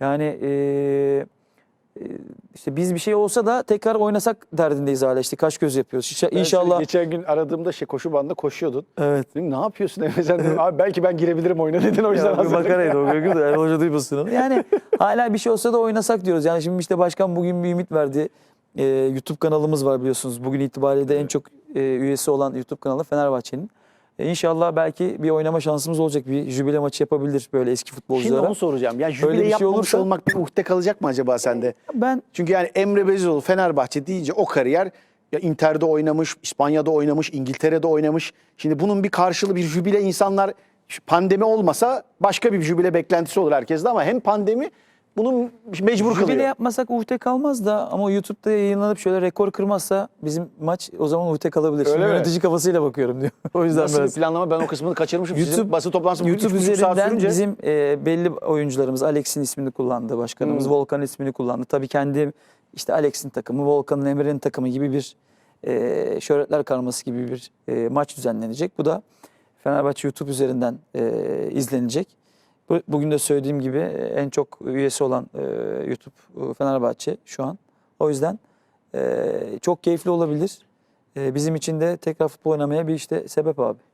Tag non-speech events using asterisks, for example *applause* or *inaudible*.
Yani e, işte biz bir şey olsa da tekrar oynasak derdindeyiz hala işte kaç göz yapıyoruz. İnşa- Ben İnşallah. Geçen gün aradığımda şey koşu bandında koşuyordun. Evet. Dedim ne yapıyorsun Emre sen dedim, abi belki ben girebilirim oyuna *laughs* dedin o yüzden hazırlık. makaraydı o gün de Hoca duymasın onu. Yani *laughs* hala bir şey olsa da oynasak diyoruz. Yani şimdi işte başkan bugün bir ümit verdi. Ee, YouTube kanalımız var biliyorsunuz. Bugün itibariyle de en çok e, üyesi olan YouTube kanalı Fenerbahçe'nin. E, inşallah belki bir oynama şansımız olacak. Bir jübile maçı yapabilir böyle eski Şimdi futbolculara. onu soracağım. Ya Öyle jübile bir şey olursa- olmak bir uhde kalacak mı acaba sende? Ben Çünkü yani Emre Bezoğlu Fenerbahçe deyince o kariyer ya Inter'de oynamış, İspanya'da oynamış, İngiltere'de oynamış. Şimdi bunun bir karşılığı bir jübile insanlar pandemi olmasa başka bir jübile beklentisi olur herkeste ama hem pandemi bunu mecbur jübile kılıyor. yapmasak uhde kalmaz da ama YouTube'da yayınlanıp şöyle rekor kırmazsa bizim maç o zaman uhde kalabilir. Şimdi Öyle mi? yönetici kafasıyla bakıyorum diyor. *laughs* o yüzden Nasıl bir biraz. planlama ben o kısmını kaçırmışım. Sizin YouTube- basın toplantısı YouTube üç saat üzerinden sürünce- bizim e, belli oyuncularımız Alex'in ismini kullandı başkanımız. Hmm. Volkan ismini kullandı. Tabii kendi işte Alex'in takımı, Volkan'ın Emre'nin takımı gibi bir e, şöhretler karması gibi bir e, maç düzenlenecek. Bu da Fenerbahçe YouTube üzerinden e, izlenecek. Bu- Bugün de söylediğim gibi e, en çok üyesi olan e, YouTube e, Fenerbahçe şu an. O yüzden e, çok keyifli olabilir. E, bizim için de tekrar futbol oynamaya bir işte sebep abi.